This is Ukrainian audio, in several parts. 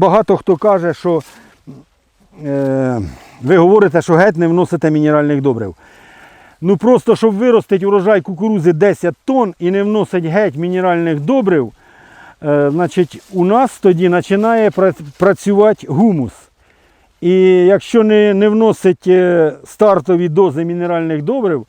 Багато хто каже, що е, ви говорите, що геть не вносите мінеральних добрив. Ну просто щоб виростити урожай кукурузи 10 тонн і не вносить геть мінеральних добрив, е, значить, у нас тоді починає працювати гумус. І якщо не, не вносить е, стартові дози мінеральних добрив,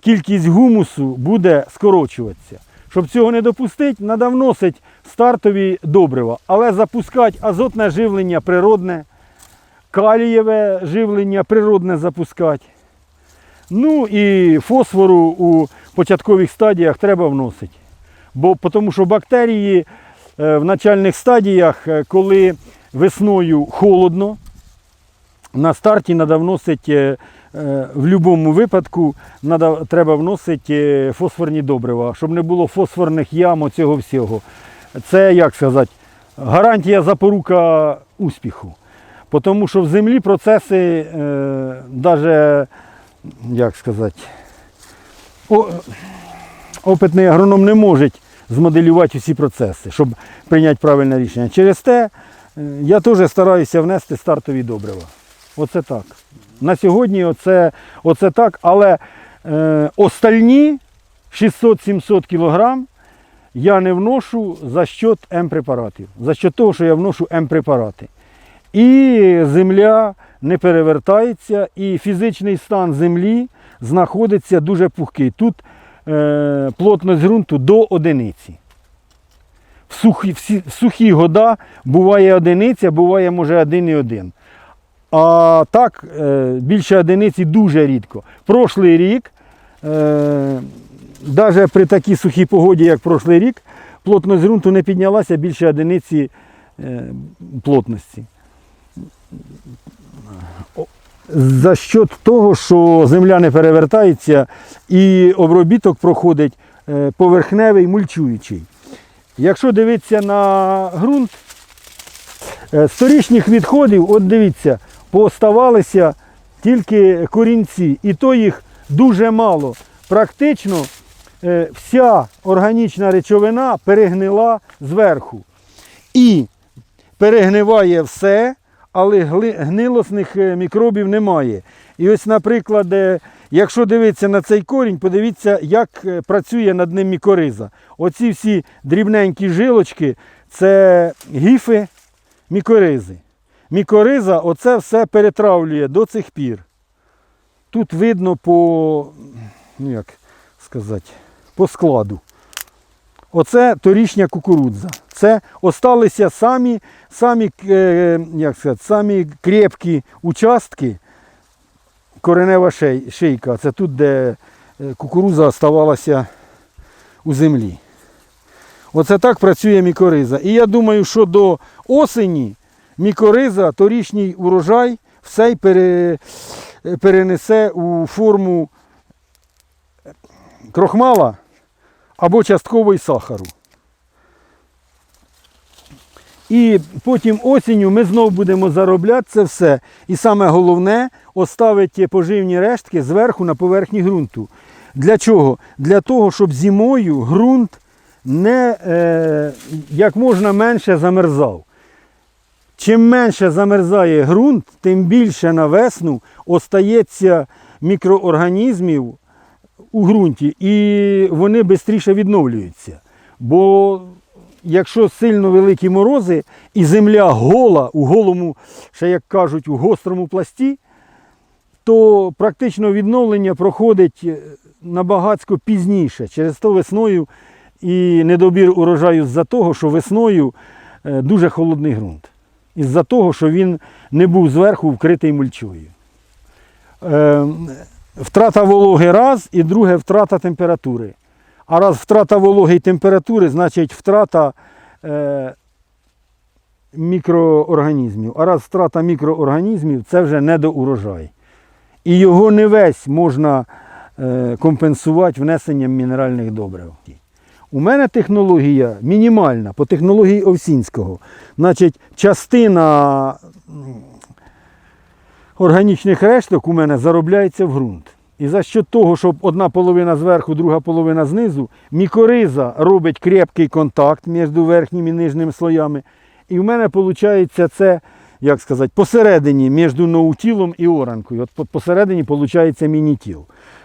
кількість гумусу буде скорочуватися. Щоб цього не допустити, треба вносити стартові добрива, але запускати азотне живлення природне, калієве живлення природне запускати. Ну і фосфору у початкових стадіях треба вносити. Бо тому що бактерії е, в начальних стадіях, е, коли весною холодно, на старті треба вносити е, е, в будь-якому випадку треба вносити е, фосфорні добрива, щоб не було фосфорних ям цього всього. Це, як сказати, гарантія запорука успіху. Тому що в землі процеси, е, даже, як сказати, опитний агроном не може змоделювати всі процеси, щоб прийняти правильне рішення. Через те е, я теж стараюся внести стартові добрива. Оце так. На сьогодні оце, оце так, але е, остальні 600-700 кілограм я не вношу за счет М-препаратів. За счет того, що я вношу М-препарати. І земля не перевертається, і фізичний стан землі знаходиться дуже пухкий. Тут е, плотність ґрунту до одиниці. В сухі, в сухі года буває одиниця, буває може 1,1. А так, е, більше одиниці дуже рідко. Прошлий рік, е, навіть при такій сухій погоді, як прошлий рік, плотність ґрунту не піднялася більше одиниці е, плотності. За счет того, що земля не перевертається і обробіток проходить е, поверхневий мульчуючий. Якщо дивитися на ґрунт, Е, З відходів, от дивіться, пооставалися тільки корінці, і то їх дуже мало. Практично вся органічна речовина перегнила зверху. І перегниває все, але гнилосних е, мікробів немає. І ось, наприклад, е, якщо дивитися на цей корінь, подивіться, як е, працює над ним мікориза. Оці всі дрібненькі жилочки це гіфи мікоризи. Мікориза оце все перетравлює до цих пір. Тут видно по, ну як сказати, по складу. Оце торічня кукурудза. Це осталися самі, самі, е, як сказати, самі крепкі участки коренева шийка. Це тут, де е, кукурудза оставалася у землі. Оце так працює мікориза. І я думаю, що до осені мікориза, торічній урожай, все пере, перенесе у форму крохмала або частковий сахару. І потім осінню ми знову будемо заробляти це все. І саме головне оставити поживні рештки зверху на поверхні ґрунту. Для чого? Для того, щоб зимою ґрунт не е, як можна менше замерзав. Чим менше замерзає ґрунт, тим більше на весну остається мікроорганізмів у ґрунті, і вони швидше відновлюються. Бо якщо сильно великі морози і земля гола у голому, ще як кажуть, у гострому пласті, то практично відновлення проходить е, набагато пізніше. Через то весною і недобір урожаю з-за того, що весною е, дуже холодний ґрунт. Із-за того, що він не був зверху вкритий мульчою. Втрата вологи раз і друге втрата температури. А раз втрата вологи і температури, значить втрата е, мікроорганізмів. А раз втрата мікроорганізмів це вже недоурожай. І його не весь можна е, компенсувати внесенням мінеральних добрив. У мене технологія мінімальна по технології Овсінського. Значить, частина органічних решток у мене заробляється в ґрунт. І за що того, щоб одна половина зверху, друга половина знизу, мікориза робить крепкий контакт між верхніми і нижніми слоями. І в мене виходить це, як сказати, посередині між ноутілом і оранкою. От посередині виходить мінітіл.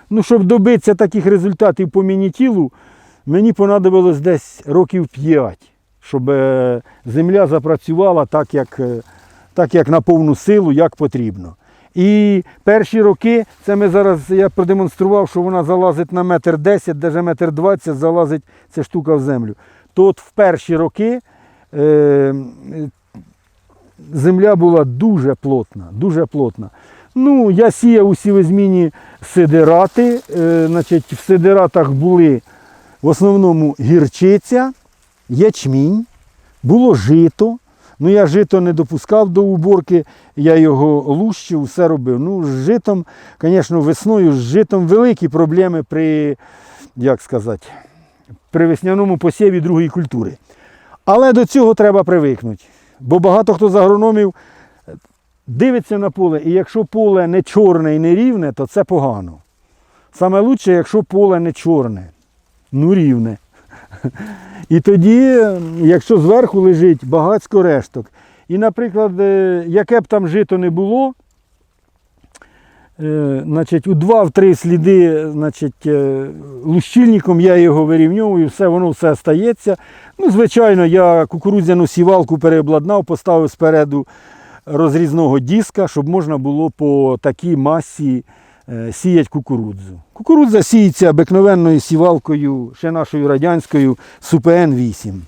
Ну, щоб добитися таких результатів по мінітілу, мені понадобилось десь років 5, щоб е, земля запрацювала так, як, е, так, як на повну силу, як потрібно. І перші роки, це ми зараз, я продемонстрував, що вона залазить на метр 10, навіть метр 20 залазить ця штука в землю. То от в перші роки е, земля була дуже плотна, дуже плотна. Ну, я сіяв у сівозміні сидирати. Е, значить, в сидиратах були в основному гірчиця, ячмінь, було жито. Ну, я жито не допускав до уборки, я його лущив, все робив. Ну, з житом, звісно, весною з житом великі проблеми при, як сказати, при весняному посіві другої культури. Але до цього треба привикнути. Бо багато хто з агрономів дивиться на поле, і якщо поле не чорне і не рівне, то це погано. Саме лучше, якщо поле не чорне, ну рівне. І тоді, якщо зверху лежить багатько решток, і, наприклад, е, яке б там жито не було, е, значить, у два-три сліди значить, е, лущильником я його вирівнюю, все, воно все стається. Ну, звичайно, я кукурудзяну сівалку переобладнав, поставив спереду розрізного диска, щоб можна було по такій масі е, сіяти кукурудзу. Кукурудза сіється обикновенною сівалкою, ще нашою радянською СУПН 8.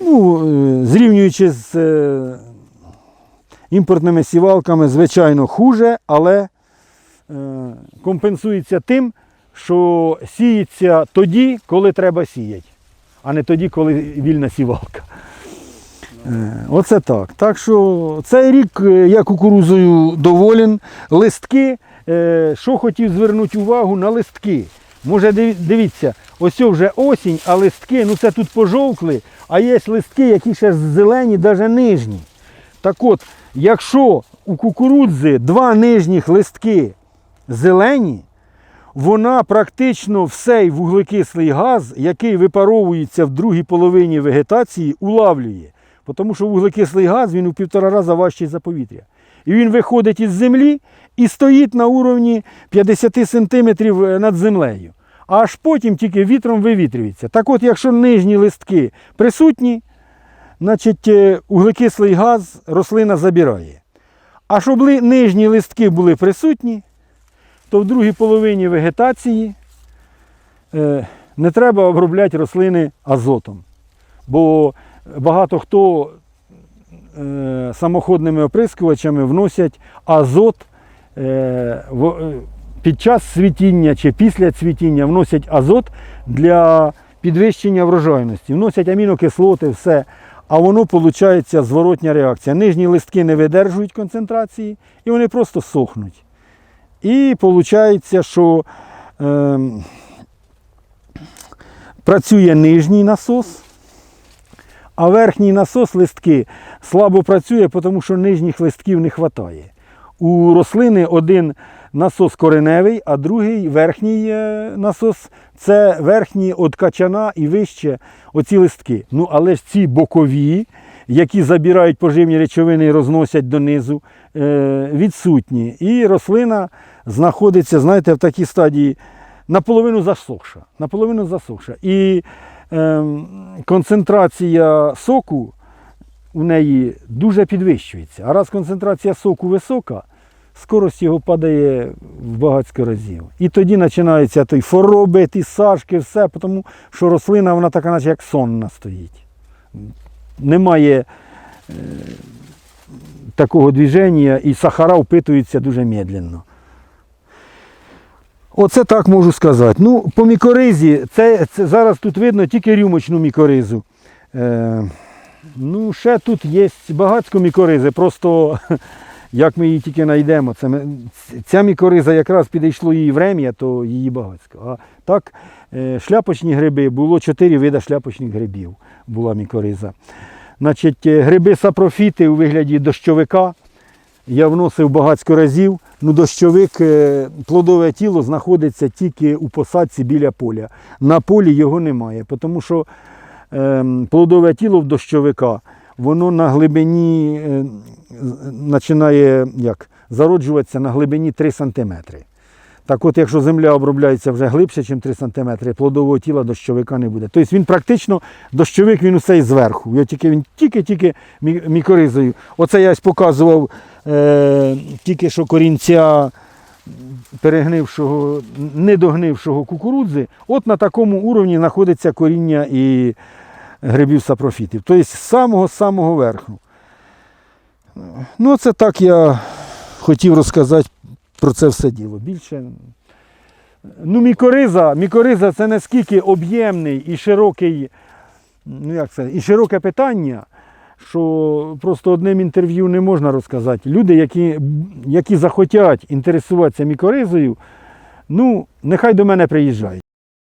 Ну, е, зрівнюючи з е, імпортними сівалками, звичайно, хуже, але компенсується тим, що сіється тоді, коли треба сіяти, а не тоді, коли вільна сівалка. Оце так. Так що цей рік я кукурузою доволен. Листки, що хотів звернути увагу на листки. Може, дивіться, ось вже осінь, а листки, ну це тут пожовкли, а є листки, які ще зелені, навіть нижні. Так от, якщо у кукурудзи два нижніх листки зелені, вона практично всей вуглекислий газ, який випаровується в другій половині вегетації, улавлює. Тому що вуглекислий газ він у півтора рази важчий за повітря. І він виходить із землі і стоїть на уровні 50 сантиметрів над землею. Аж потім тільки вітром вивітрюється. Так от, якщо нижні листки присутні, значить е, вуглекислий газ рослина забирає. А щоб нижні листки були присутні, то в другій половині вегетації е, не треба обробляти рослини азотом. Бо багато хто е, самоходними оприскувачами вносять азот е, е, під час цвітіння чи після цвітіння вносять азот для підвищення врожайності. Вносять амінокислоти, все. А воно виходить зворотня реакція. Нижні листки не видержують концентрації і вони просто сохнуть. І виходить, що ем, працює нижній насос, а верхній насос листки слабо працює, тому що нижніх листків не вистачає. У рослини один насос кореневий, а другий верхній е, насос це верхній від качана і вище оці листки. Ну, але ж ці бокові, які забирають поживні речовини і розносять донизу, е, відсутні. І рослина знаходиться, знаєте, в такій стадії наполовину засохша. Наполовину засохша. І ем, концентрація соку у неї дуже підвищується. А раз концентрація соку висока, скорость його падає в багатько разів. І тоді починаються той хвороби, ті сашки, все, тому що рослина вона така, наче як сонна стоїть. Немає е, такого движення, і сахара впитуються дуже медленно. Оце так можу сказати. Ну, по мікоризі, це, це зараз тут видно тільки рюмочну мікоризу. Е, ну, ще тут є багатько мікоризи, просто як ми її тільки знайдемо. Це ця мікориза якраз підійшло її врем'я, то її багатько. А так, е, шляпочні гриби, було чотири види шляпочних грибів, була мікориза. Значить, е, гриби сапрофіти у вигляді дощовика. Я вносив багатько разів. Ну, дощовик, е, плодове тіло знаходиться тільки у посадці біля поля. На полі його немає, тому що плодове тіло в дощовика, воно на глибині е, починає як, зароджуватися на глибині 3 см. Так от, якщо земля обробляється вже глибше, ніж 3 см, плодового тіла дощовика не буде. Тобто він практично дощовик він усе зверху. Його тільки, він тільки-тільки мікоризою. Оце я ось показував е, тільки що корінця перегнившого, недогнившого кукурудзи, от на такому уровні знаходиться коріння і грибів сапрофітів. Тобто з самого-самого верху. Ну, це так я хотів розказати про це все діло. Більше. Ну, мікориза, мікориза це наскільки об'ємний і широкий, ну як це, і широке питання, що просто одним інтерв'ю не можна розказати. Люди, які, які захотять інтересуватися мікоризою, ну, нехай до мене приїжджають.